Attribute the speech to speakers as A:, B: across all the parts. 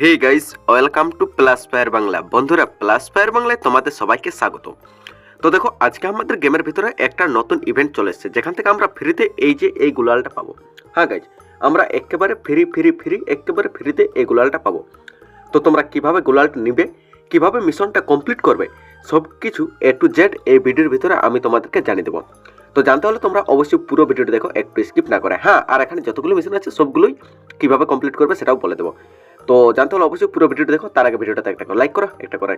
A: Hey guys welcome to plus fire Bangla বন্ধুরা plus fire বাংলায় তোমাদের সবাইকে স্বাগত তো দেখো, আজকে আমাদের গেমের ভিতরে একটা নতুন ইভেন্ট চলে এসেছে, যেখান থেকে আমরা ফ্রিতে এই যে এই গুলালটা পাবো। হ্যাঁ গাইজ আমরা একেবারে ফ্রি ফ্রি ফ্রি একেবারে ফ্রিতে এই গুলালটা পাবো। তো তোমরা কীভাবে গুলালটা নিবে, কীভাবে মিশনটা কমপ্লিট করবে সব কিছু এ টু জেড এই ভিডিওর ভিতরে আমি তোমাদেরকে জানিয়ে দেবো। তো জানতে হলে তোমরা অবশ্যই পুরো ভিডিওটা দেখো, একটু স্কিপ না করে। হ্যাঁ আর এখানে যতগুলো মিশন আছে, সবগুলোই কীভাবে কমপ্লিট করবে সেটাও বলে দেবো। তো জানতে হলে অবশ্যই পুরো ভিডিওটা দেখো, তার আগে ভিডিওটাতে একটা লাইক করো, একটা করে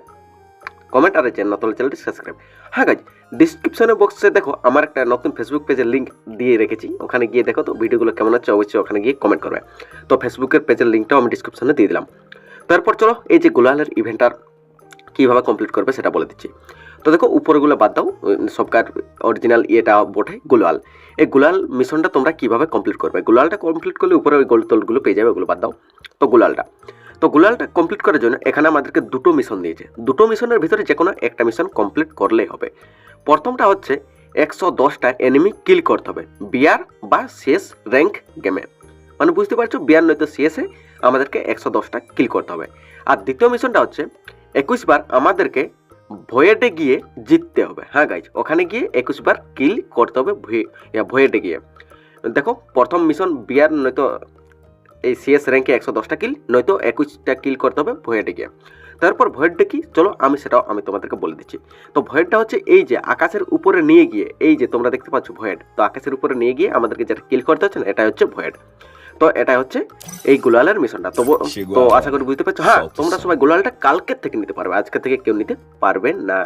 A: কমেন্ট আর চ্যানেল নতুন চ্যানেলটি সাবস্ক্রাইব হ্যাঁ গাইজ ডিসক্রিপশনে বক্সে দেখো, আমার একটা নতুন ফেসবুক পেজের লিঙ্ক দিয়ে রেখেছি। ওখানে গিয়ে দেখো তো ভিডিওগুলো কেমন হচ্ছে, অবশ্যই ওখানে গিয়ে কমেন্ট করবে। তো ফেসবুকের পেজের লিঙ্কটাও আমি ডিসক্রিপশনে দিয়ে দিলাম। তারপর চলো, এই যে গুলালের ইভেন্টটার কীভাবে কমপ্লিট করবে সেটা বলে দিচ্ছি। তো দেখো, উপরেগুলো বাদ দাও, সবকার অরিজিনাল ইয়েটা বটে, গুলাল। এই গুলাল মিশনটা তোমরা কীভাবে কমপ্লিট করবে? গুলালটা কমপ্লিট করলে উপরে ওই গোল তোলগুলো পেয়ে যাবে, ওগুলো বাদ দাও। তো গুলালটা। তো গুলালটা কমপ্লিট করার জন্য এখানে আমাদেরকে দুটো মিশন দিয়েছে। দুটো মিশনের ভিতরে যে কোনো একটা মিশন কমপ্লিট করলেই হবে। প্রথমটা হচ্ছে একশো দশটা এনিমি কিল করতে হবে। বিয়ার বা শেষ র্যাঙ্ক গেমে মানে বুঝতে পারছ, বিয়ার নয়তো শেষে আমাদেরকে একশো দশটা কিল করতে হবে। আর দ্বিতীয় মিশনটা হচ্ছে একুশ বার আমাদেরকে ভয়েডে গিয়ে জিততে হবে। হ্যাঁ গাইজ ওখানে গিয়ে একুশ বার কিল করতে হবে ভয়ে- ভয়েডে গিয়ে। দেখো, প্রথম মিশন বিয়ার নয়তো এই সিএস র্যাঙ্কে একশো দশটা কিল নয়তো একুশটা কিল করতে হবে ভয়েডে গিয়ে। তারপর ভয়েডটা কি? চলো আমি সেটাও আমি তোমাদেরকে বলে দিচ্ছি। তো ভয়েডটা হচ্ছে এই যে আকাশের উপরে নিয়ে গিয়ে এই যে তোমরা দেখতে পাচ্ছ ভয়েড তো আকাশের উপরে নিয়ে গিয়ে আমাদেরকে যেটা কিল করতে হচ্ছে না এটা হচ্ছে ভয়েড তো এটা হচ্ছে এই গুলালের মিশনটা। তো তো আশা করি বুঝতে পারছ? হ্যাঁ তোমরা সবাই গুলালটা কালকের থেকে নিতে পারবে আজকে থেকে কেউ নিতে পারবে না।